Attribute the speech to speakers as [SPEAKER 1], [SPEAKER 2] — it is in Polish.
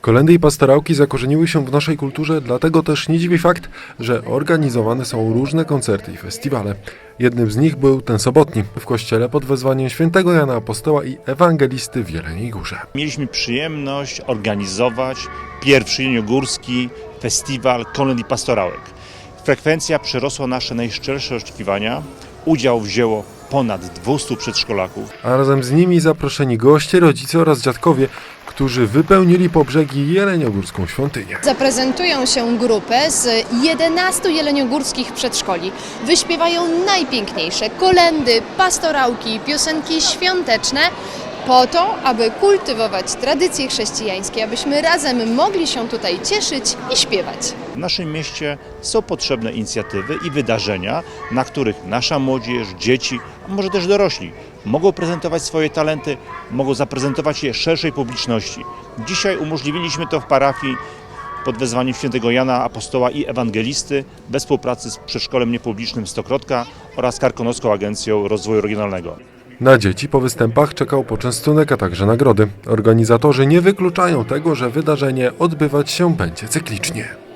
[SPEAKER 1] Kolendy i pastorałki zakorzeniły się w naszej kulturze, dlatego też nie dziwi fakt, że organizowane są różne koncerty i festiwale. Jednym z nich był ten sobotni w kościele pod wezwaniem świętego Jana Apostoła i ewangelisty w Jeleniej Górze.
[SPEAKER 2] Mieliśmy przyjemność organizować pierwszy jeniogórski festiwal kolęd i pastorałek. Frekwencja przerosła nasze najszczersze oczekiwania. Udział wzięło ponad 200 przedszkolaków.
[SPEAKER 1] A razem z nimi zaproszeni goście, rodzice oraz dziadkowie, którzy wypełnili po brzegi jeleniogórską świątynię.
[SPEAKER 3] Zaprezentują się grupę z 11 jeleniogórskich przedszkoli. Wyśpiewają najpiękniejsze kolendy, pastorałki, piosenki świąteczne po to, aby kultywować tradycje chrześcijańskie, abyśmy razem mogli się tutaj cieszyć i śpiewać.
[SPEAKER 2] W naszym mieście są potrzebne inicjatywy i wydarzenia, na których nasza młodzież, dzieci, a może też dorośli mogą prezentować swoje talenty, mogą zaprezentować je szerszej publiczności. Dzisiaj umożliwiliśmy to w parafii pod wezwaniem świętego Jana Apostoła i Ewangelisty we współpracy z Przedszkolem Niepublicznym Stokrotka oraz Karkonoską Agencją Rozwoju Regionalnego.
[SPEAKER 1] Na dzieci po występach czekał poczęstunek, a także nagrody. Organizatorzy nie wykluczają tego, że wydarzenie odbywać się będzie cyklicznie.